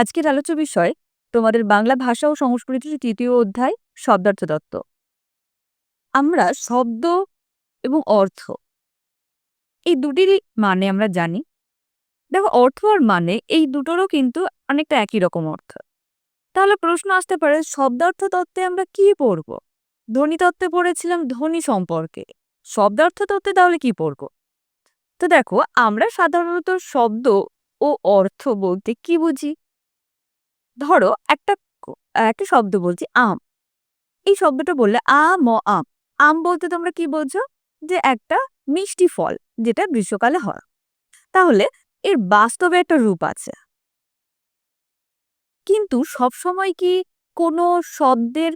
আজকের আলোচ্য বিষয়, তোমাদের বাংলা ভাষা ও সংস্কৃতির তৃতীয় অধ্যায়, শব্দার্থ তত্ত্ব আমরা শব্দ এবং অর্থ। এই দুটিরই মানে আমরা জানি। দেখো, অর্থ আর মানে এই দুটোরও কিন্তু অনেকটা একই রকম অর্থ। তাহলে প্রশ্ন আসতে পারে, শব্দার্থ তত্ত্বে আমরা কি পড়ব? ধ্বনি তত্ত্বে পড়েছিলাম ধ্বনি সম্পর্কে। শব্দার্থ তত্ত্বে তাহলে কি পড়ব? তো দেখো, আমরা সাধারণত শব্দ ও অর্থ বলতে কি বুঝি? ধরো একটা একটা শব্দ বলছি, আম। এই শব্দটা বললে আ, ম, আম। আম বলতে তোমরা কি বলছো যে একটা মিষ্টি ফল যেটা গ্রীষ্মকালে হয়। তাহলে এর বাস্তবে একটা রূপ আছে। কিন্তু সবসময় কি কোনো শব্দের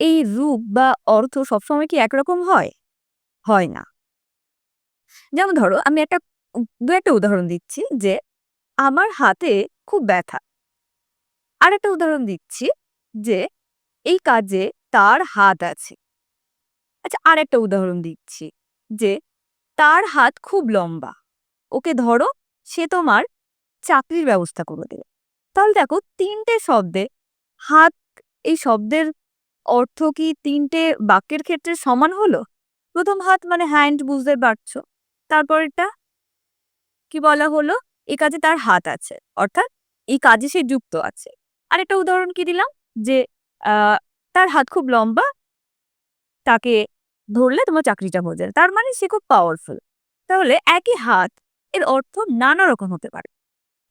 এই রূপ বা অর্থ সবসময় কি একরকম হয়? হয় না। যেমন ধরো, আমি একটা, দু একটা উদাহরণ দিচ্ছি যে, আমার হাতে খুব ব্যথা। আর একটা উদাহরণ দিচ্ছি যে এই কাজে তার হাত আছে। আচ্ছা আর একটা উদাহরণ দিচ্ছি যে তার হাত খুব লম্বা। ওকে ধরো, সে তোমার চাকরির ব্যবস্থা করে দেবে। তাহলে দেখো, তিনটে শব্দে হাত, এই শব্দের অর্থ কি তিনটে বাক্যের ক্ষেত্রে সমান হলো? প্রথম হাত মানে হ্যান্ড বুঝতে পারছ, তারপরেরটা কি বলা হলো? এই কাজে তার হাত আছে, অর্থাৎ এই কাজে সে যুক্ত আছে। আরেকটা উদাহরণ কি দিলাম? যে তার হাত খুব লম্বা, তাকে ধরলে তোমার চাকরিটা হয়ে যাবে তার মানে সে খুব পাওয়ারফুল তাহলে একই হাত, এর অর্থ নানা রকম হতে পারে।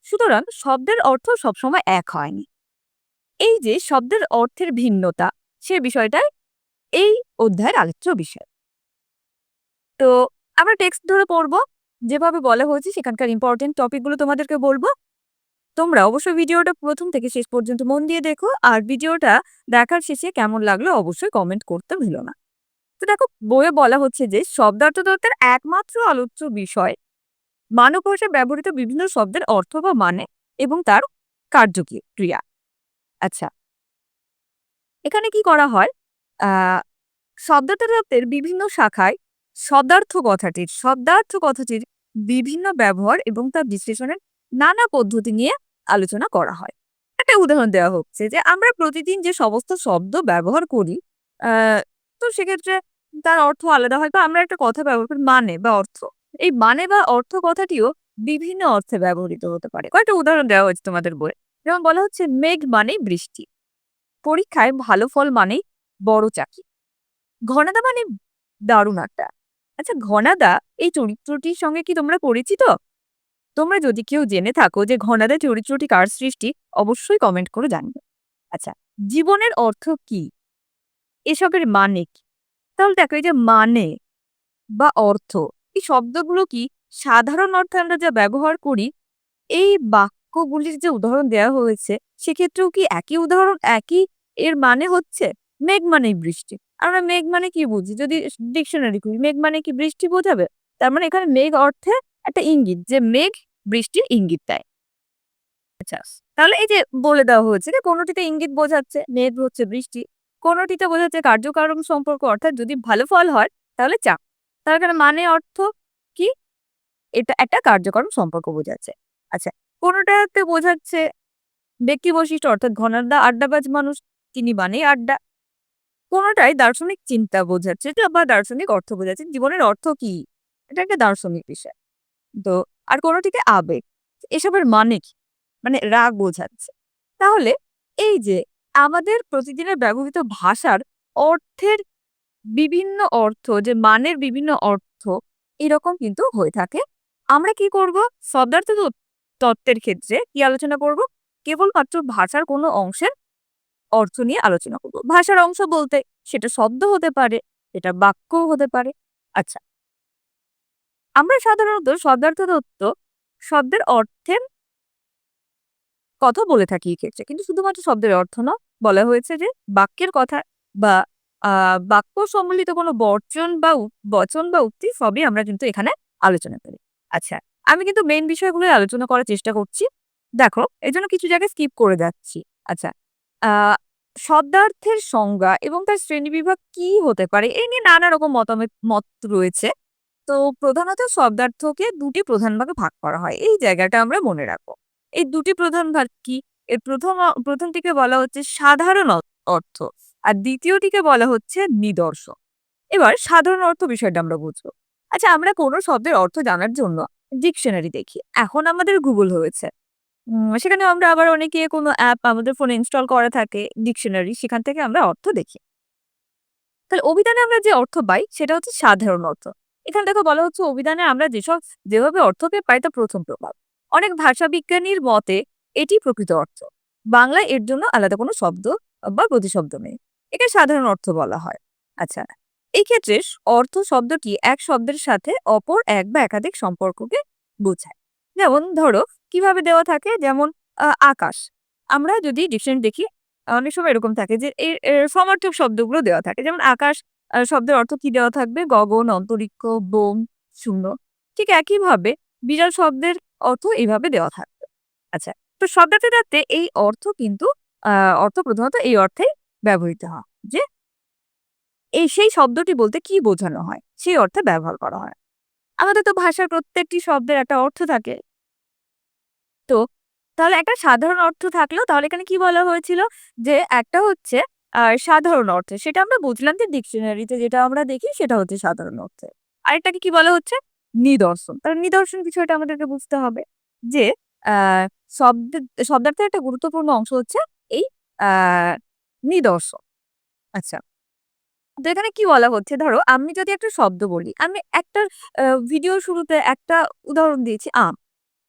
সুতরাং শব্দের অর্থ সবসময় এক হয়নি। এই যে শব্দের অর্থের ভিন্নতা, সে বিষয়টাই এই অধ্যায়ের আলোচ্য বিষয়। তো, আমরা টেক্সট ধরে পড়ব। যেভাবে বলা হয়েছে, সেখানকার ইম্পর্টেন্ট টপিকগুলো তোমাদেরকে বলব। তোমরা অবশ্যই ভিডিওটা প্রথম থেকে শেষ পর্যন্ত মন দিয়ে দেখো, আর ভিডিওটা দেখার শেষে কেমন লাগল অবশ্যই কমেন্ট করতে ভুলো না। তো দেখো, বইয়ে বলা হচ্ছে যে শব্দার্থ তত্ত্বের একমাত্র আলোচ্য বিষয় মানব ভাষায় ব্যবহৃত বিভিন্ন শব্দের অর্থ বা মানে এবং তার কার্যকী ক্রিয়া আচ্ছা এখানে কি করা হয়? শব্দার্থ তত্ত্বের বিভিন্ন শাখায় শব্দার্থ কথাটির শব্দার্থ কথাটির বিভিন্ন ব্যবহার এবং তার বিশ্লেষণের নানা পদ্ধতি নিয়ে আলোচনা করা হয়। একটা উদাহরণ দেওয়া হচ্ছে যে, আমরা প্রতিদিন যে সমস্ত শব্দ ব্যবহার করি তো সেক্ষেত্রে তার অর্থ আলাদা হয়। বা আমরা একটা কথা ব্যবহার করি মানে বা অর্থ। এই মানে বা অর্থ কথাটিও বিভিন্ন অর্থে ব্যবহৃত হতে পারে। কয়েকটা উদাহরণ দেওয়া হয়েছে তোমাদের বইয়ে। যেমন বলা হচ্ছে, মেঘ মানেই বৃষ্টি। পরীক্ষায় ভালো ফল মানেই বড় চাকরি। ঘনাদা মানে দারুণ আড্ডা। আচ্ছা ঘনাদা এই চরিত্রটির সঙ্গে কি তোমরা পরিচিত? তোমরা যদি কেউ জেনে থাকো যে ঘনাদা চরিত্রটি কার সৃষ্টি, অবশ্যই কমেন্ট করে জানবে আচ্ছা জীবনের অর্থ কি? এসবের মানে কি? তাহলে দেখো, এই যে মানে বা অর্থ, এই শব্দগুলো কি? সাধারণ অর্থে আমরা যা ব্যবহার করি, এই বাক্যগুলির যে উদাহরণ দেওয়া হয়েছে, সেক্ষেত্রেও কি একই উদাহরণ, একই এর মানে হচ্ছে? মেঘ মানেই বৃষ্টি। আমরা মেঘ মানে কি বুঝি? যদি ডিকশনারি করি, মেঘ মানে কি বৃষ্টি বোঝাবে? তার মানে এখানে মেঘ অর্থে একটা ইঙ্গিত যে মেঘ বৃষ্টির ইঙ্গিত দেয়। আচ্ছা তাহলে এই যে বলে দেওয়া হয়েছে যে কোনোটিতে ইঙ্গিত বোঝাচ্ছে মেঘ হচ্ছে বৃষ্টি, কোনোটিতে বোঝাচ্ছে কার্যকারণ সম্পর্ক, অর্থাৎ যদি ভালো ফল হয় তাহলে চাপ। তাহলে এখানে মানে অর্থ কি? এটা একটা কার্যকরণ সম্পর্ক বোঝাচ্ছে। আচ্ছা কোনোটাতে বোঝাচ্ছে ব্যক্তি বৈশিষ্ট্য, অর্থাৎ ঘনাড্ডা আড্ডাবাজ মানুষ, তিনি মানেই আড্ডা। কোনোটাই দার্শনিক চিন্তা বোঝাচ্ছে বা দার্শনিক অর্থ বোঝাচ্ছে জীবনের অর্থ কি? এটা একটা দার্শনিক বিষয়। তো আর কোনোটিকে আবেগ। এসবের মানে কি? মানে রাগ বোঝাচ্ছে। তাহলে এই যে আমাদের প্রতিদিনের ব্যবহৃত ভাষার অর্থের বিভিন্ন অর্থ, যে মানের বিভিন্ন অর্থ, এরকম কিন্তু হয়ে থাকে। আমরা কি করব? শব্দার্থ তত্ত্ব- তত্ত্বের ক্ষেত্রে কি আলোচনা করব? কেবলমাত্র ভাষার কোনো অংশের অর্থ নিয়ে আলোচনা করব। ভাষার অংশ বলতে সেটা শব্দ হতে পারে, সেটা বাক্যও হতে পারে। আচ্ছা আমরা সাধারণত শব্দার্থ তত্ত্ব, শব্দের অর্থের কথা বলে থাকি ক্ষেত্রে কিন্তু শুধুমাত্র শব্দের অর্থ না, বলা হয়েছে যে বাক্যের কথা বা বাক্য সম্বলিত কোনো বর্জন বা বচন বা উক্তি সবই আমরা কিন্তু এখানে আলোচনা করি। আচ্ছা আমি কিন্তু মেইন বিষয়গুলো আলোচনা করার চেষ্টা করছি। দেখো এই জন্য কিছু জায়গায় স্কিপ করে যাচ্ছি। আচ্ছা শব্দার্থের সংজ্ঞা এবং তার শ্রেণীবিভাগ কি হতে পারে? এই নিয়ে নানা রকম মতামত মত রয়েছে। তো প্রধানত শব্দার্থকে দুটি প্রধান ভাগে ভাগ করা হয়। এই জায়গাটা আমরা মনে রাখব। এই দুটি প্রধান ভাগ কি? এর প্রথম প্রথমটিকে বলা হচ্ছে সাধারণ অর্থ আর দ্বিতীয়টিকে বলা হচ্ছে নিদর্শন। এবার সাধারণ অর্থ বিষয়টা আমরা বুঝব। আচ্ছা আমরা কোনো শব্দের অর্থ জানার জন্য ডিকশনারি দেখি। এখন আমাদের গুগল হয়েছে। সেখানে আমরা আবার অনেকে কোনো অ্যাপ আমাদের ফোনে ইনস্টল করা থাকে ডিকশনারি, সেখান থেকে আমরা অর্থ দেখি। তাহলে অভিধানে আমরা যে অর্থ পাই, সেটা হচ্ছে সাধারণ অর্থ। এখানে দেখো বলা হচ্ছে অভিধানে আমরা যেসব, যেভাবে অর্থকে পাই তা প্রথম প্রভাব। অনেক ভাষা বিজ্ঞানীর মতে এটি প্রকৃত অর্থ। বাংলায় এর জন্য আলাদা কোনো শব্দ বা প্রতিশব্দ নেই। একে সাধারণ অর্থ বলা হয়। আচ্ছা এই ক্ষেত্রে অর্থ শব্দটি এক শব্দের সাথে অপর এক বা একাধিক সম্পর্ককে বোঝায়। যেমন ধরো, কীভাবে দেওয়া থাকে? যেমন আকাশ। আমরা যদি ডিকশনারি দেখি, অনেক সময় এরকম থাকে যে এর সমার্থক শব্দগুলো দেওয়া থাকে। যেমন আকাশ শব্দের অর্থ কি দেওয়া থাকবে? গগন, অন্তরিক্ষ, বোম, শূন্য। ঠিক একইভাবে বিড়াল শব্দের অর্থ এইভাবে দেওয়া থাকবে। আচ্ছা তো শব্দার্থে যাতে এই অর্থ কিন্তু অর্থ প্রধানত এই অর্থে ব্যবহৃত হয় যে, এই সেই শব্দটি বলতে কি বোঝানো হয়? সেই অর্থে ব্যবহার করা হয়। আমাদের তো ভাষার প্রত্যেকটি শব্দের একটা অর্থ থাকে। তো তাহলে একটা সাধারণ অর্থ থাকলেও তাহলে এখানে কি বলা হয়েছিল? যে একটা হচ্ছে আহ সাধারণ অর্থে। সেটা আমরা বুঝলাম যে ডিকশনারিতে যেটা আমরা দেখি সেটা হচ্ছে সাধারণ অর্থে। আরেকটাকে কি বলা হচ্ছে? নিদর্শন। তাহলে নিদর্শন বিষয়টা আমাদেরকে বুঝতে হবে যে শব্দ, শব্দার্থের একটা গুরুত্বপূর্ণ অংশ হচ্ছে এই নিদর্শন। আচ্ছা। তো এখানে কি বলা হচ্ছে? ধরো, আমি যদি একটা শব্দ বলি, আমি একটা ভিডিও শুরুতে একটা উদাহরণ দিয়েছি, আম।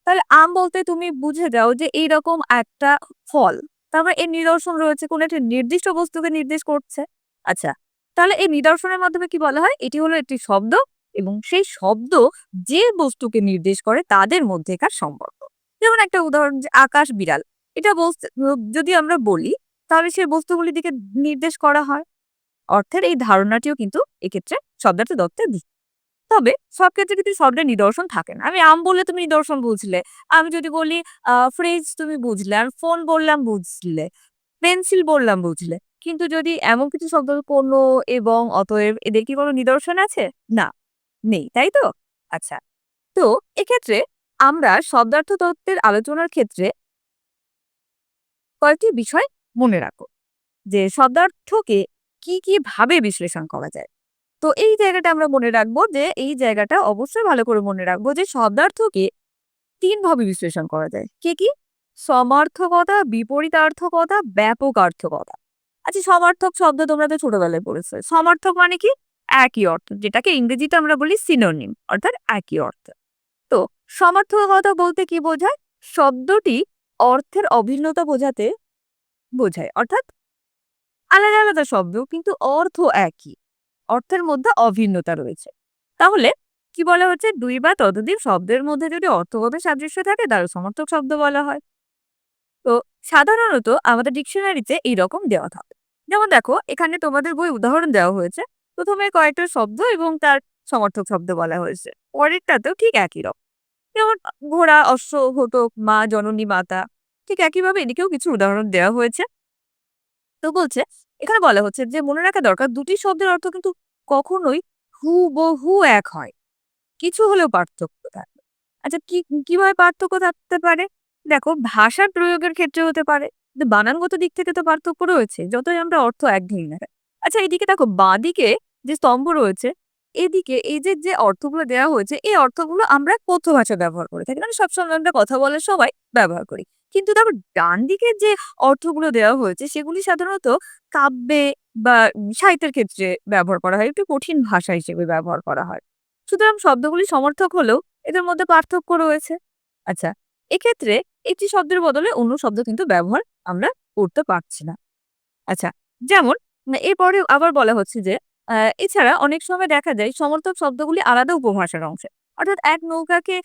তাহলে আম বলতে তুমি বুঝে যাও যে এইরকম একটা ফল। তারপর এর নিদর্শন রয়েছে কোন একটি নির্দিষ্ট বস্তুকে নির্দেশ করছে। আচ্ছা তাহলে এই নিদর্শনের মাধ্যমে কি বলা হয়? এটি হলো একটি শব্দ এবং সেই শব্দ যে বস্তুকে নির্দেশ করে তাদের মধ্যেকার সম্পর্ক। যেমন একটা উদাহরণ যে আকাশ বিড়াল, এটা যদি আমরা বলি, তাহলে সেই বস্তুগুলির দিকে নির্দেশ করা হয়। অর্থের এই ধারণাটিও কিন্তু এক্ষেত্রে শব্দার্থ দত্তে তবে সব ক্ষেত্রে কিন্তু শব্দের নিদর্শন থাকে না। আমি আম বললে তুমি নিদর্শন বুঝলে, আমি যদি বলি ফ্রিজ তুমি বুঝলে, আর ফোন বললাম বুঝলে পেন্সিল বললাম বুঝলে, কিন্তু যদি এমন কিছু শব্দ, কোনো এবং অতএব এদের কি কোনো নিদর্শন আছে? না, নেই, তাই তো? আচ্ছা তো এক্ষেত্রে আমরা শব্দার্থ তত্ত্বের আলোচনার ক্ষেত্রে কয়েকটি বিষয় মনে রাখো, যে শব্দার্থকে কি কি ভাবে বিশ্লেষণ করা যায়। তো এই জায়গাটা আমরা মনে রাখব যে, এই জায়গাটা অবশ্যই ভালো করে মনে রাখব যে, শব্দার্থকে তিন ভাবে বিশ্লেষণ করা যায়। কে কি? সমার্থকতা বিপরীতার্থকতা ব্যাপক অর্থকতা আচ্ছা সমার্থক শব্দ তোমরা তো ছোটবেলায় পড়েছো। সমার্থক মানে কি? একই অর্থ, যেটাকে ইংরেজিতে আমরা বলি সিনোনিম অর্থাৎ একই অর্থ। তো সমার্থকতা বলতে কি বোঝায়? শব্দটি অর্থের অভিন্নতা বোঝাতে বোঝায়, অর্থাৎ আলাদা আলাদা শব্দ, কিন্তু অর্থ একই। অর্থের মধ্যে অভিন্নতা রয়েছে। তাহলে কি বলা হচ্ছে? দুই বা ততোধিক শব্দের মধ্যে যদি অর্থগত সাদৃশ্য থাকে তার সমর্থক শব্দ বলা হয়। তো সাধারণত আমাদের ডিকশনারিতে এইরকম দেওয়া থাকে। যেমন দেখো, এখানে তোমাদের বই উদাহরণ দেওয়া হয়েছে। প্রথমে কয়েকটা শব্দ এবং তার সমর্থক শব্দ বলা হয়েছে। পরেরটাতেও ঠিক একই রকম। যেমন, ঘোড়া, অশ্ব, ঘটক, মা, জননী, মাতা, ঠিক একইভাবে এদিকেও কিছু উদাহরণ দেওয়া হয়েছে। তো বলছে এখানে বলা হচ্ছে যে, মনে রাখা দরকার দুটি শব্দের অর্থ কিন্তু কখনোই হু হুবহু এক হয়। কিছু হলেও পার্থক্য থাকবে। আচ্ছা কি, কীভাবে পার্থক্য থাকতে পারে? দেখো, ভাষার প্রয়োগের ক্ষেত্রে হতে পারে। বানানগত দিক থেকে তো পার্থক্য রয়েছে, যতই আমরা অর্থ একঘেয়ে না আচ্ছা এদিকে দেখো, বাঁদিকে যে স্তম্ভ রয়েছে, এদিকে এই যে যে অর্থগুলো দেওয়া হয়েছে, এই অর্থগুলো আমরা কথ্য ভাষা ব্যবহার করে থাকি। মানে সবসময় আমরা কথা বলার সবাই ব্যবহার করি। কিন্তু তারপর ডান দিকের যে অর্থগুলো দেওয়া হয়েছে, সেগুলি সাধারণত কাব্যে বা সাহিত্যের ক্ষেত্রে ব্যবহার করা হয়। একটু কঠিন ভাষা হিসেবে ব্যবহার করা হয়। সুতরাং শব্দগুলি সমর্থক হলেও এদের মধ্যে পার্থক্য রয়েছে। আচ্ছা এক্ষেত্রে একটি শব্দের বদলে অন্য শব্দ কিন্তু ব্যবহার আমরা করতে পারছি না। আচ্ছা যেমন এরপরে আবার বলা হচ্ছে যে এছাড়া অনেক সময় দেখা যায় সমর্থক শব্দগুলি আলাদা উপভাষার অংশে। অর্থাৎ এক নৌকাকে,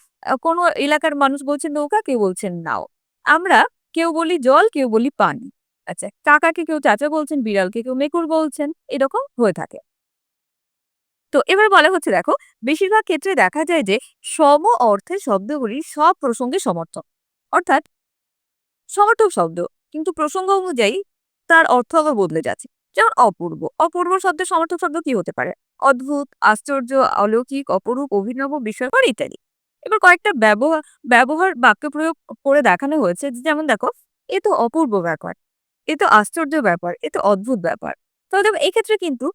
কোনো এলাকার মানুষ বলছেন নৌকা কেউ বলছেন নাও। আমরা কেউ বলি জল, কেউ বলি পানি। আচ্ছা কাকাকে কেউ চাচা বলছেন, বিড়ালকে কেউ মেকুর বলছেন, এরকম হয়ে থাকে। তো এবার বলা হচ্ছে, দেখো, বেশিরভাগ ক্ষেত্রে দেখা যায় যে সম অর্থের শব্দগুলি সব প্রসঙ্গে সমর্থক। অর্থাৎ সমর্থক শব্দ, কিন্তু প্রসঙ্গ অনুযায়ী তার অর্থ আবার বদলে যাচ্ছে। যেমন অপূর্ব অপূর্ব শব্দের সমর্থক শব্দ কি হতে পারে? অদ্ভুত, আশ্চর্য, অলৌকিক, অপরূপ, অভিনব, বিস্ময়কর ইত্যাদি। এবার কয়েকটা ব্যবহার ব্যবহার বাক্য প্রয়োগ করে দেখানো হয়েছে। যেমন দেখো, এ তো অপূর্ব ব্যাপার, এ তো আশ্চর্য ব্যাপার, এ তো অদ্ভুত ব্যাপার। তো দেখো, এক্ষেত্রে কিন্তু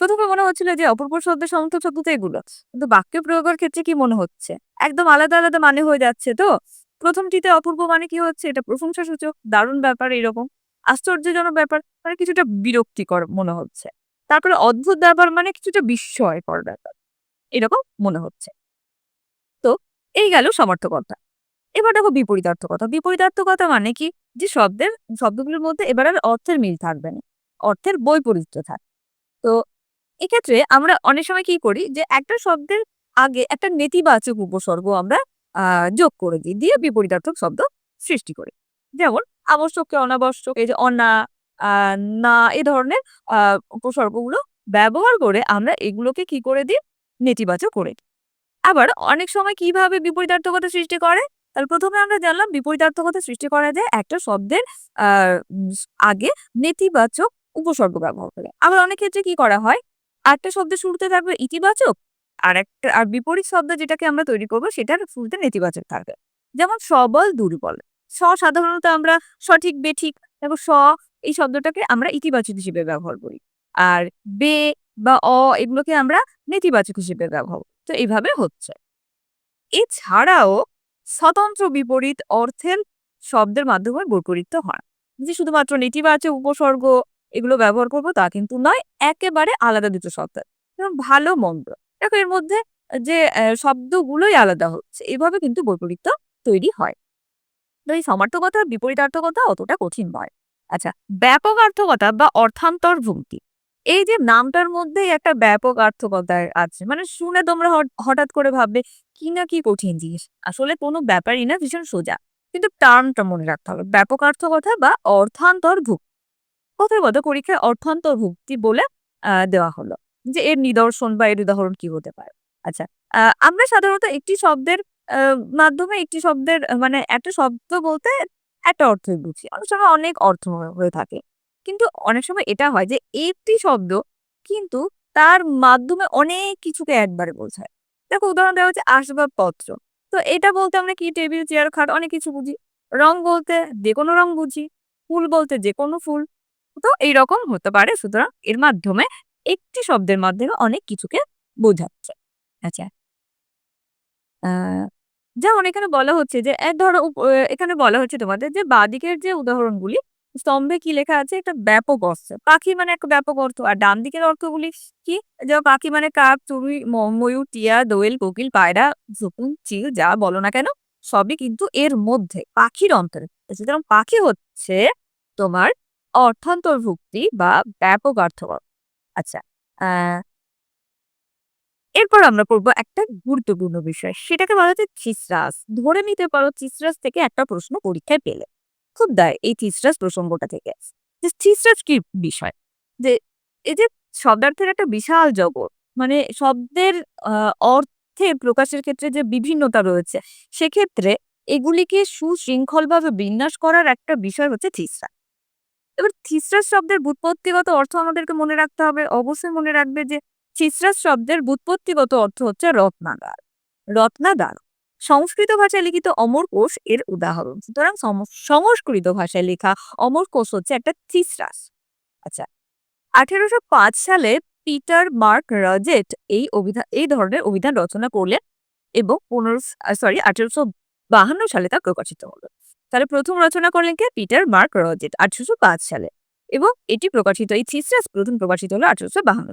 প্রথমে মনে হচ্ছিল যে অপূর্ব শব্দের সমর্থ শব্দ তো এগুলো। কিন্তু বাক্য প্রয়োগের ক্ষেত্রে কি মনে হচ্ছে? একদম আলাদা আলাদা মানে হয়ে যাচ্ছে তো? প্রথমটিতে অপূর্ব মানে কি হচ্ছে? এটা প্রশংসা সূচক দারুণ ব্যাপার এরকম, আশ্চর্যজনক ব্যাপার মানে কিছুটা বিরক্তিকর মনে হচ্ছে। তারপরে অদ্ভুত ব্যাপার মানে কিছুটা বিস্ময়কর ব্যাপার, এরকম মনে হচ্ছে। এই গেল সমর্থকতা। এবার দেখো বিপরীতার্থকতা। বিপরীতার্থকতা মানে কি? যে শব্দের, শব্দগুলোর মধ্যে এবার আর অর্থের মিল থাকবে না। অর্থের বৈপরীত্য থাকবে তো এক্ষেত্রে আমরা অনেক সময় কি করি? যে একটা শব্দের আগে একটা নেতিবাচক উপসর্গ আমরা যোগ করে দিই, দিয়ে বিপরীতার্থক শব্দ সৃষ্টি করি। যেমন আবশ্যককে অনাবশ্যক, এই যে অনা না, এ ধরনের উপসর্গগুলো ব্যবহার করে আমরা এগুলোকে কি করে দিই? নেতিবাচক করে দিই। আবার অনেক সময় কীভাবে বিপরীতার্থকতা সৃষ্টি করে? তাহলে প্রথমে আমরা জানলাম বিপরীতার্থকতা সৃষ্টি করা যায় একটা শব্দের আগে নেতিবাচক উপসর্গ ব্যবহার করে। আবার অনেক ক্ষেত্রে কি করা হয়? একটা শব্দের শুরুতে থাকবে ইতিবাচক আর একটা আর বিপরীত শব্দ যেটাকে আমরা তৈরি করব সেটার শুরুতে নেতিবাচক থাকবে। যেমন সবল দুর্বল, স সাধারণত আমরা সঠিক বেঠিক এবং স এই শব্দটাকে আমরা ইতিবাচক হিসেবে ব্যবহার করি। আর বে বা অ এগুলোকে আমরা নেতিবাচক হিসেবে ব্যবহার তো এইভাবে হচ্ছে। এছাড়াও স্বতন্ত্র বিপরীত অর্থের শব্দের মাধ্যমে বৈপরীত্য হয়। যে শুধুমাত্র নেতিবাচক উপসর্গ এগুলো ব্যবহার করব তা কিন্তু নয়, একেবারে আলাদা দুটো শব্দ। যেমন ভালো, মন্দ। দেখো এর মধ্যে যে শব্দগুলোই আলাদা হচ্ছে, এভাবে কিন্তু বৈপরীত্য তৈরি হয়। তো এই সমার্থকতা, বিপরীতার্থকতা অতটা কঠিন নয়। আচ্ছা ব্যাপক অর্থকতা বা অর্থান্তর ভুক্তি। এই যে নামটার মধ্যেই একটা ব্যাপক অর্থকতা আছে। মানে শুনে তোমরা হঠাৎ করে ভাববে, কি না কি কঠিন জিনিস। আসলে কোনো ব্যাপারই না, ভীষণ সোজা। কিন্তু টার্মটা মনে রাখতে হবে, ব্যাপক অর্থকথা বা অর্থান্তর ভুক্তি কোথায় বলতো? পরীক্ষায় অর্থান্তর ভুক্তি বলে দেওয়া হলো। যে এর নিদর্শন বা এর উদাহরণ কি হতে পারে? আচ্ছা আমরা সাধারণত একটি শব্দের মাধ্যমে একটি শব্দের মানে একটা শব্দ বলতে একটা অর্থই বুঝি। অনেক সময় অনেক অর্থ হয়ে থাকে। কিন্তু অনেক সময় এটা হয় যে একটি শব্দ কিন্তু তার মাধ্যমে অনেক কিছুকে একবারে বোঝায়। দেখো উদাহরণ দেওয়া হচ্ছে আসবাবপত্র। তো এটা বলতে আমরা কি, টেবিল, চেয়ার, খাট অনেক কিছু বুঝি। রং বলতে যে কোনো রং বুঝি, ফুল বলতে যে কোনো ফুল। তো এইরকম হতে পারে, সুতরাং এর মাধ্যমে একটি শব্দের মাধ্যমে অনেক কিছুকে বোঝাচ্ছে। আচ্ছা। যেমন এখানে বলা হচ্ছে যে এক ধরো, এখানে বলা হচ্ছে তোমাদের যে বাঁদিকের যে উদাহরণগুলি স্তম্ভে কি লেখা আছে? একটা ব্যাপক অর্থ। পাখি মানে একটা ব্যাপক অর্থ। আর ডান দিকের অর্থগুলি কি? যেমন পাখি মানে কাক ম- ময়ূর, টিয়া, দোয়েল, কোকিল, পায়রা ঝুকুন চিল, যা বলো না কেন, সবই কিন্তু এর মধ্যে, পাখির অন্তরে। সুতরাং পাখি হচ্ছে তোমার অর্থান্তর্ভুক্তি বা ব্যাপক অর্থ। আচ্ছা এরপর আমরা করব একটা গুরুত্বপূর্ণ বিষয়। সেটাকে বলা হচ্ছে চিসরাস। ধরে নিতে পারো, চিসরাস থেকে একটা প্রশ্ন পরীক্ষায় পেলে। খুব দেয় এই চিসরাস প্রসঙ্গটা থেকে। যে চিসরাস কি বিষয়? যে এই যে শব্দার্থের একটা বিশাল জগৎ মানে শব্দের আহ, অর্থের প্রকাশের ক্ষেত্রে যে বিভিন্নতা রয়েছে সেক্ষেত্রে এগুলিকে সুশৃঙ্খলভাবে বিন্যাস করার একটা বিষয় হচ্ছে থিসরা এবার থিসরাস শব্দের বুৎপত্তিগত অর্থ আমাদেরকে মনে রাখতে হবে। অবশ্যই মনে রাখবে যে থিসরাস শব্দের বুৎপত্তিগত অর্থ হচ্ছে রত্নাগার। রত্নাগার সংস্কৃত ভাষায় লিখিত অমর কোষ এর উদাহরণ। সুতরাং সংস্কৃত ভাষায় লেখা অমর কোষ হচ্ছে একটা থিসরাস আচ্ছা আঠেরোশো পাঁচ সালে পিটার মার্ক রজেট এই অভিধান এই ধরনের অভিধান রচনা করলেন এবং পনেরো সরি আঠেরোশো বাহান্ন সালে তা প্রকাশিত হলো। তাহলে প্রথম রচনা করলেন কে? পিটার মার্ক রজেট, আঠারোশো সালে। এবং এটি প্রকাশিত, এই থিসরাস প্রথম প্রকাশিত হলো আঠারোশো বাহান্ন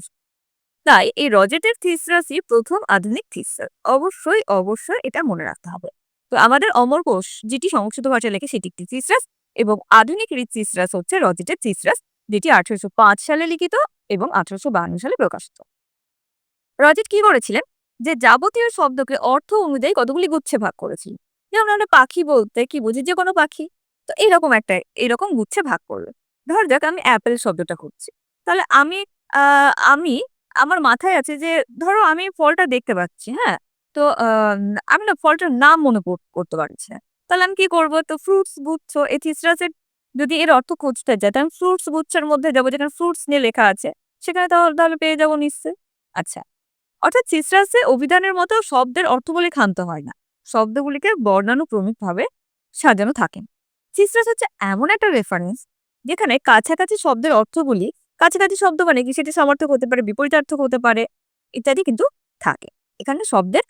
তাই এই রজেটের থিসরাসই প্রথম আধুনিক থিসরাস অবশ্যই অবশ্যই এটা মনে রাখতে হবে। তো আমাদের অমর কোষ, যেটি সংস্কৃত ভাষায় লেখে সেটি একটি থিসরাস এবং আধুনিক থিসরাস হচ্ছে রজেটের থিসরাস যেটি আঠারোশো পাঁচ সালে লিখিত এবং আঠারোশো সালে প্রকাশিত। রজেট কি করেছিলেন? যে যাবতীয় শব্দকে অর্থ অনুযায়ী কতগুলি গুচ্ছে ভাগ করেছিলেন যেমন আমরা পাখি বলতে কি বুঝি? যে কোনো পাখি। তো এরকম একটা, এরকম গুচ্ছে ভাগ করল ধর যাক আমি অ্যাপেল শব্দটা করছি। তাহলে আমি আমি আমার মাথায় আছে যে, ধরো আমি ফলটা দেখতে পাচ্ছি হ্যাঁ? তো, আমি না ফলটার নাম মনে করতে পারছি তাহলে আমি কি করব? তো ফ্রুটস গুচ্ছ এই থিসরাসের যদি এর অর্থ খুঁজতে যায় তাহলে ফ্রুটস গুচ্ছের মধ্যে যাব, যেখানে ফ্রুটস নিয়ে লেখা আছে। সেখানে তাহলে তাহলে পেয়ে যাব নিশ্চয়ই। আচ্ছা অর্থাৎ চিসরাসে অভিধানের মতো শব্দের অর্থ বলে ক্ষান্ত হয় না। শব্দগুলিকে বর্ণানুক্রমিকভাবে সাজানো থাকে। সিস্টার্স হচ্ছে এমন একটা রেফারেন্স যেখানে কাছাকাছি শব্দের অর্থগুলি কাছাকাছি শব্দ মানে কি? সেটি সমার্থক হতে পারে বিপরীতার্থক হতে পারে, ইত্যাদি কিন্তু থাকে। এখানে শব্দের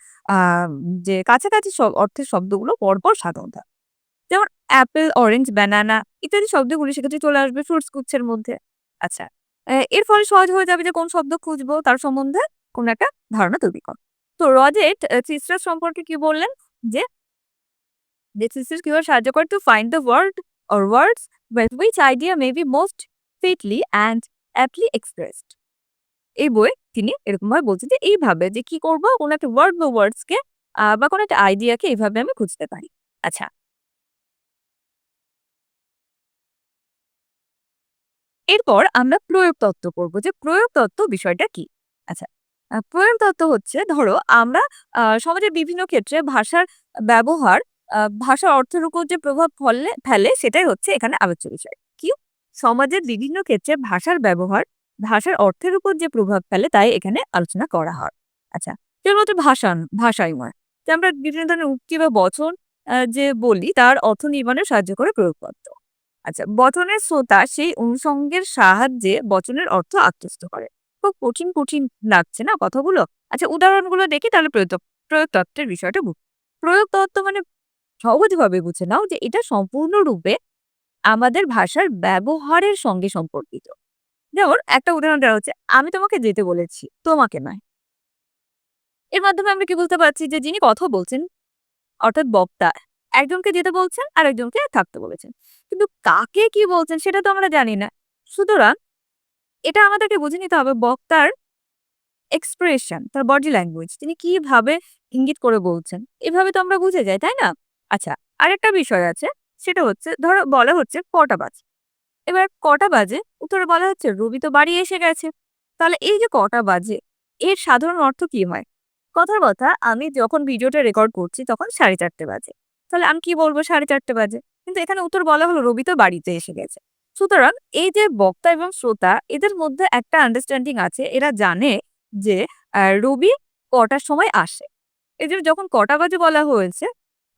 যে কাছাকাছি অর্থের শব্দগুলো পরপর সাধারণ থাকে যেমন অ্যাপেল, অরেঞ্জ, ব্যানানা ইত্যাদি শব্দগুলি সেক্ষেত্রে চলে আসবে ফ্রুটস, গুচ্ছের মধ্যে। আচ্ছা এর ফলে সহজ হয়ে যাবে যে কোন শব্দ খুঁজবো, তার সম্বন্ধে কোন একটা ধারণা তৈরি কর। তো রজেট সিস্টার সম্পর্কে কি বললেন? যে যে সিস্টার কীভাবে সাহায্য করে? To find the word or words which idea may be most fitly and aptly expressed এই বইয়ে তিনি এরকম ভাবে বলছেন যে, এইভাবে যে কি করব? কোনো একটা ওয়ার্ড বা ওয়ার্ডসকে বা কোনো একটা আইডিয়াকে এইভাবে আমি খুঁজতে পারি। আচ্ছা। এরপর আমরা প্রয়োগ তত্ত্ব করব যে, প্রয়োগ তত্ত্ব বিষয়টা কি? আচ্ছা প্রয়োগ তত্ত্ব হচ্ছে, ধরো, আমরা সমাজের বিভিন্ন ক্ষেত্রে ভাষার ব্যবহার ভাষার অর্থের উপর যে প্রভাব ফেলে ফেলে, সেটাই হচ্ছে এখানে আলোচ্য বিষয়। সমাজের বিভিন্ন ক্ষেত্রে ভাষার ব্যবহার, ভাষার অর্থের উপর যে প্রভাব ফেলে তাই এখানে আলোচনা করা হয়। আচ্ছা কেবলমাত্র ভাষা, ভাষাই নয়, যে আমরা বিভিন্ন ধরনের উক্তি বা বচন যে বলি তার অর্থ নির্মাণে সাহায্য করে প্রয়োগ প্রয়োগপত্র আচ্ছা বচনের শ্রোতা সেই অনুষঙ্গের সাহায্যে বচনের অর্থ আত্মস্থ করে। খুব কঠিন কঠিন লাগছে না কথাগুলো? আচ্ছা উদাহরণগুলো দেখি তাহলে প্রয়োগ প্রয়োগ তত্ত্বের বিষয়টা প্রয়োগ তত্ত্ব মানে সহজভাবে বুঝে নাও যে এটা সম্পূর্ণরূপে আমাদের ভাষার ব্যবহারের সঙ্গে সম্পর্কিত। যেমন একটা উদাহরণ দেওয়া হচ্ছে, আমি তোমাকে যেতে বলেছি, তোমাকে নয়। এর মাধ্যমে আমরা কি বলতে পারছি যে যিনি কথা বলছেন, অর্থাৎ বক্তা, একজনকে যেতে বলছেন আর একজনকে থাকতে বলেছেন। কিন্তু কাকে কি বলছেন সেটা তো আমরা জানি না। সুতরাং এটা আমাদেরকে বুঝে নিতে হবে বক্তার এক্সপ্রেশন তার বডি ল্যাঙ্গুয়েজ তিনি কীভাবে ইঙ্গিত করে বলছেন। এভাবে তো আমরা বুঝে যাই, তাই না? আচ্ছা আরেকটা বিষয় আছে। সেটা হচ্ছে, ধরো বলা হচ্ছে কটা বাজে। এবার কটা বাজে, উত্তরে বলা হচ্ছে রবি তো বাড়ি এসে গেছে। তাহলে এই যে কটা বাজে, এর সাধারণ অর্থ কি হয়? কথার কথা, আমি যখন ভিডিওটা রেকর্ড করছি তখন সাড়ে চারটে বাজে। তাহলে আমি কি বলব সাড়ে চারটে বাজে? কিন্তু এখানে উত্তর বলা হলো রবি তো বাড়িতে এসে গেছে। সুতরাং এই যে বক্তা এবং শ্রোতা, এদের মধ্যে একটা আন্ডারস্ট্যান্ডিং আছে, এরা জানে যে রবি কটার সময় আসে। এদের যখন কটা বাজে বলা হয়েছে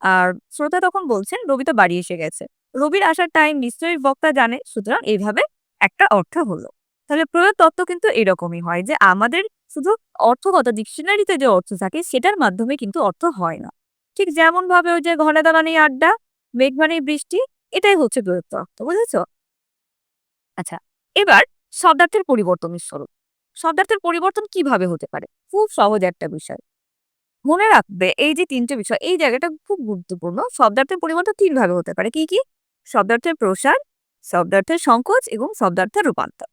আর শ্রোতা তখন বলছেন, রবি তো বাড়ি এসে গেছে। রবির আসার টাইম নিশ্চয়ই বক্তা জানে, সুতরাং এইভাবে একটা অর্থ হলো। তাহলে প্রয়োগ তত্ত্ব কিন্তু এরকমই হয় যে, আমাদের শুধু অর্থগত ডিকশনারিতে যে অর্থ থাকে, সেটার মাধ্যমে কিন্তু অর্থ হয় না। ঠিক যেমন ভাবে ওই যে ঘনে দাঁড়ানি আড্ডা মেঘ মানে বৃষ্টি, এটাই হচ্ছে প্রয়োগ তত্ত্ব, বুঝেছ? আচ্ছা এবার শব্দার্থের পরিবর্তনের স্বরূপ। শব্দার্থের পরিবর্তন কীভাবে হতে পারে? খুব সহজ একটা বিষয়। মনে রাখবে এই যে তিনটে বিষয়, এই জায়গাটা খুব গুরুত্বপূর্ণ। শব্দার্থের পরিবর্তন তিন ভাবে হতে পারে। কি কি? শব্দার্থের প্রসার, শব্দার্থের সংকোচ এবং শব্দার্থের রূপান্তর।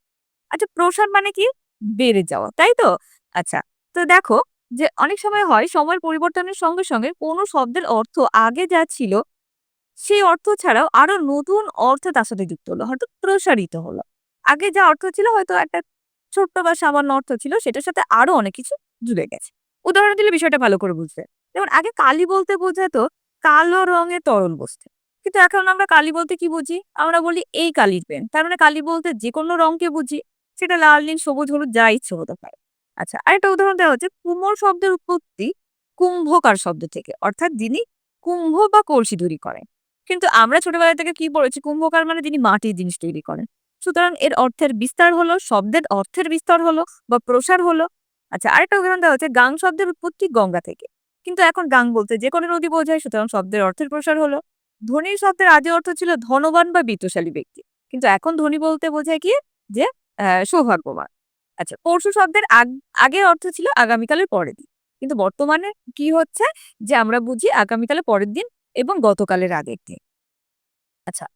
আচ্ছা প্রসার মানে কি? বেড়ে যাওয়া, তাই তো? আচ্ছা তো দেখো যে অনেক সময় হয় সময়ের পরিবর্তনের সঙ্গে সঙ্গে কোনো শব্দের অর্থ আগে যা ছিল, সেই অর্থ ছাড়াও আরও নতুন অর্থ তার সাথে যুক্ত হলো, হয়তো প্রসারিত হলো। আগে যা অর্থ ছিল হয়তো একটা ছোট্ট বা সামান্য অর্থ ছিল, সেটার সাথে আরও অনেক কিছু জুড়ে গেছে। উদাহরণ দিলে বিষয়টা ভালো করে বুঝবে। যেমন আগে কালি বলতে বোঝাতো, কালো রঙের তরল বস্তু। কিন্তু এখন আমরা কালি বলতে কি বুঝি? আমরা বলি এই কালির পেন। তার মানে কালি বলতে যে কোনো রঙকে বুঝি। সেটা লাল, নীল, সবুজ, হলুদ, যা ইচ্ছে হতে পারে। আচ্ছা আরেকটা উদাহরণ দেওয়া হচ্ছে। কুমোর শব্দের উৎপত্তি কুম্ভকার শব্দ থেকে, অর্থাৎ যিনি কুম্ভ বা কলসি তৈরি করেন। কিন্তু আমরা ছোটবেলা থেকে কি পড়েছি? কুম্ভকার মানে যিনি মাটির জিনিস তৈরি করেন। সুতরাং এর অর্থের বিস্তার হলো, শব্দের অর্থের বিস্তার হলো বা প্রসার হলো। আচ্ছা আরেকটা উদাহরণ দেওয়া হচ্ছে, গাং শব্দের উৎপত্তি গঙ্গা থেকে। কিন্তু এখন গাং বলতে যে কোনো নদী বোঝায়, সুতরাং শব্দের অর্থের প্রসার হলো। ধনী শব্দের আদি অর্থ ছিল ধনবান বা বিত্তশালী ব্যক্তি। কিন্তু এখন ধনী বলতে বোঝায় কি? যে সৌভাগ্যবান। আচ্ছা পরশু শব্দের আগ- অর্থ ছিল আগামীকালের পরের দিন। কিন্তু বর্তমানে কি হচ্ছে? যে আমরা বুঝি আগামীকালের পরের দিন এবং গতকালের আগের দিন। আচ্ছা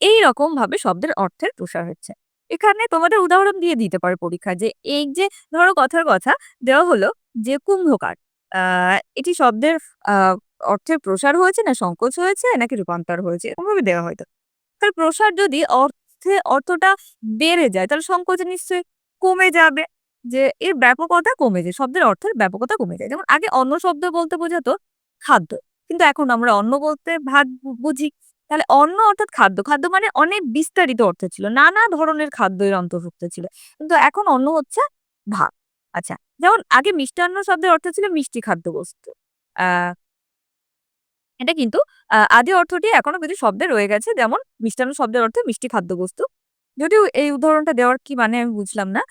এই রকম ভাবে শব্দের অর্থের প্রসার হচ্ছে। এখানে তোমাদের উদাহরণ দিয়ে দিতে পারে পরীক্ষা যে এই যে ধরো কথার কথা দেওয়া হলো যে কুম্ভকার এটি শব্দের অর্থের প্রসার হয়েছে না সংকোচ হয়েছে নাকি রূপান্তর হয়েছে এরকম ভাবে দেওয়া হয়তো। তাহলে প্রসার যদি অর্থে, অর্থটা বেড়ে যায় তাহলে সংকোচ নিশ্চয়ই কমে যাবে যে এর ব্যাপকতা কমে যায়, শব্দের অর্থের ব্যাপকতা কমে যায়। যেমন আগে অন্য শব্দ বলতে বোঝাতো খাদ্য, কিন্তু এখন আমরা অন্ন বলতে ভাত বুঝি। তাহলে অন্ন অর্থাৎ খাদ্য খাদ্য মানে অনেক বিস্তারিত অর্থ ছিল, নানা ধরনের খাদ্যের অন্তর্ভুক্ত ছিল কিন্তু এখন অন্ন হচ্ছে ভাত আচ্ছা যেমন আগে মিষ্টান্ন শব্দের অর্থ ছিল মিষ্টি খাদ্য বস্তু আহ এটা কিন্তু আদি অর্থটি এখনও কিছু শব্দে রয়ে গেছে। যেমন মিষ্টান্ন শব্দের অর্থ মিষ্টি খাদ্যবস্তু। যদিও এই উদাহরণটা দেওয়ার কি মানে আমি বুঝলাম না।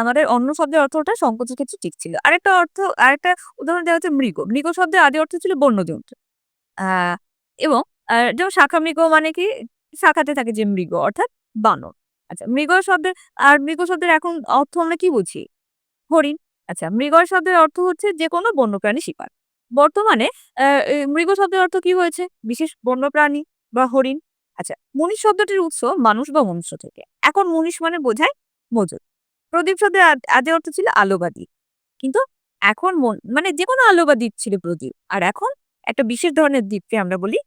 আমাদের অন্য শব্দের অর্থটা সংকোচের ক্ষেত্রে ঠিক ছিল। আরেকটা অর্থ, আরেকটা উদাহরণ দেওয়া হচ্ছে মৃগ। মৃগ শব্দের আদি অর্থ ছিল বন্য জন্তু। এবং যেমন শাখা মৃগ মানে কি শাখাতে থাকে যে মৃগ, অর্থাৎ বানর। আচ্ছা মৃগ শব্দের, আর মৃগ শব্দের এখন অর্থ আমরা কি বুঝি? হরিণ। আচ্ছা মৃগ শব্দের অর্থ হচ্ছে যেকোনো বন্যপ্রাণী শিকার। বর্তমানে মৃগ শব্দের অর্থ কি হয়েছে? বিশেষ বন্যপ্রাণী বা হরিণ। আচ্ছা মনীষ শব্দটির উৎস মানুষ বা মনুষ্য থেকে। এখন মনীষ মানে বোঝায় মজুর। প্রদীপ শব্দের আদ অর্থ ছিল আলো বা দ্বীপ। কিন্তু এখন মন মানে যেকোনো আলো বা দ্বীপ ছিল প্রদীপ। আর এখন একটা বিশেষ ধরনের দ্বীপকে আমরা বলি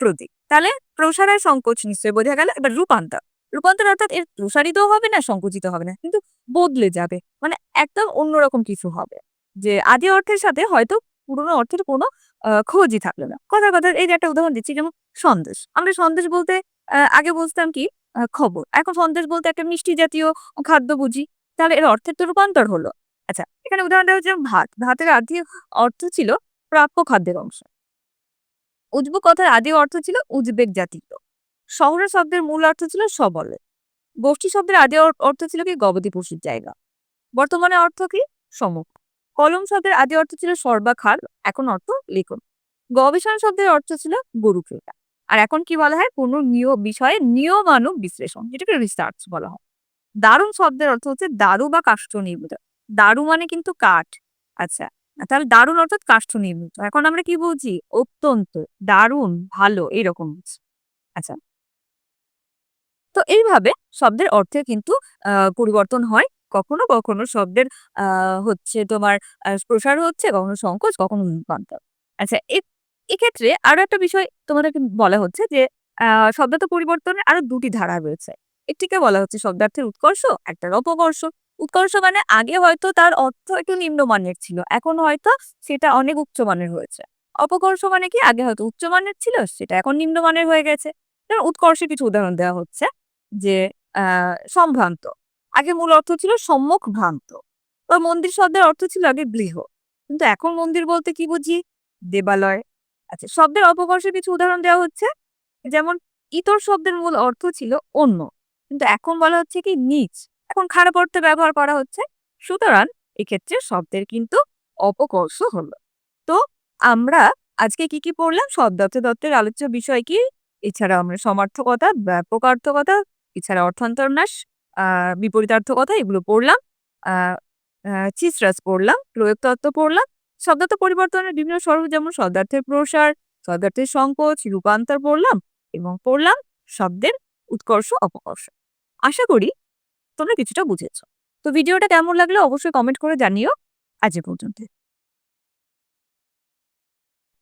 প্রদীপ। তাহলে প্রসার আর সংকোচ নিশ্চয়ই বোঝা গেল। এবার রূপান্তর। রূপান্তর অর্থাৎ এর প্রসারিতও হবে না, সংকুচিত হবে না। কিন্তু বদলে যাবে। মানে একদম অন্যরকম কিছু হবে। যে আদি অর্থের সাথে হয়তো পুরনো অর্থের কোনো খোঁজই থাকল না। কথার কথা এই যে একটা উদাহরণ দিচ্ছি যেমন সন্দেশ। আমরা সন্দেশ বলতে আগে বুঝতাম কি খবর। এখন সন্দেশ বলতে একটা মিষ্টি জাতীয় খাদ্য বুঝি। তাহলে এর অর্থের তো রূপান্তর হলো। আচ্ছা এখানে উদাহরণ দেওয়া হচ্ছে ভাত। ভাতের আদি অর্থ ছিল প্রাপ্য খাদ্যের অংশ। উজবুক কথার আদি অর্থ ছিল উজবেক জাতীয়। শহরের শব্দের মূল অর্থ ছিল সবলে। গোষ্ঠী শব্দের আদি অর্থ ছিল কি গবাদি পশুর জায়গা। বর্তমানে অর্থ কি সম্মুখ। কলম শব্দের আদি অর্থ ছিল সর্বাখার, এখন অর্থ লিখন। গবেষণা শব্দের অর্থ ছিল গরু ক্রেতা। আর এখন কি বলা হয় কোন নিয় বিষয়ে নিয়মানুগ বিশ্লেষণ যেটাকে রিসার্চ বলা হয়। দারুণ শব্দের অর্থ হচ্ছে দারু বা কাষ্ঠ নির্মিত। দারু মানে কিন্তু কাঠ। আচ্ছা তাহলে দারুণ অর্থাৎ কাষ্ঠ নির্মিত। এখন আমরা কি বলছি অত্যন্ত, দারুণ, ভালো এরকম বুঝি। আচ্ছা। তো এইভাবে শব্দের অর্থে কিন্তু পরিবর্তন হয়। কখনো, কখনো শব্দের হচ্ছে তোমার প্রসার হচ্ছে, কখনো সংকোচ, কখনো রূপান্তর। আচ্ছা এক্ষেত্রে আরও একটা বিষয় তোমাদেরকে বলা হচ্ছে যে আ শব্দার্থ পরিবর্তনের আরও দুটি ধারা রয়েছে। একটিকে বলা হচ্ছে শব্দার্থের উৎকর্ষ, একটার অপকর্ষ। উৎকর্ষ মানে আগে হয়তো তার অর্থ একটু নিম্নমানের ছিল। এখন হয়তো সেটা অনেক উচ্চমানের হয়েছে। অপকর্ষ মানে কি আগে হয়তো উচ্চমানের ছিল, সেটা এখন নিম্নমানের হয়ে গেছে। যেমন উৎকর্ষের কিছু উদাহরণ দেওয়া হচ্ছে যে সম্ভ্রান্ত। আগে মূল অর্থ ছিল সম্মুখ ভ্রান্ত। বা মন্দির শব্দের অর্থ ছিল আগে গৃহ। কিন্তু এখন মন্দির বলতে কি বুঝি? দেবালয়। আচ্ছা শব্দের অপকর্ষে কিছু উদাহরণ দেওয়া হচ্ছে। যেমন, ইতর শব্দের মূল অর্থ ছিল অন্য। কিন্তু এখন বলা হচ্ছে কি নিচ। এখন খারাপ অর্থে ব্যবহার করা হচ্ছে। সুতরাং এক্ষেত্রে শব্দের কিন্তু অপকর্ষ হলো। তো আমরা আজকে কি, কি পড়লাম? শব্দার্থ তত্ত্বের আলোচ্য বিষয় কি? এছাড়া আমরা সমার্থকতা, ব্যাপকার্থকতা, এছাড়া অর্থান্তরনাশ, বিপরীতার্থকতা এগুলো পড়লাম। চিসরাস পড়লাম, প্রয়োগ তত্ত্ব পড়লাম। শব্দার্থ পরিবর্তনের বিভিন্ন স্বরূপ যেমন শব্দার্থের প্রসার, শব্দার্থের সংকোচ, রূপান্তর পড়লাম এবং পড়লাম শব্দের উৎকর্ষ, অপকর্ষ। আশা করি তোমরা কিছুটা বুঝেছ। তো ভিডিওটা কেমন লাগল অবশ্যই কমেন্ট করে জানিও। আজ এ পর্যন্ত।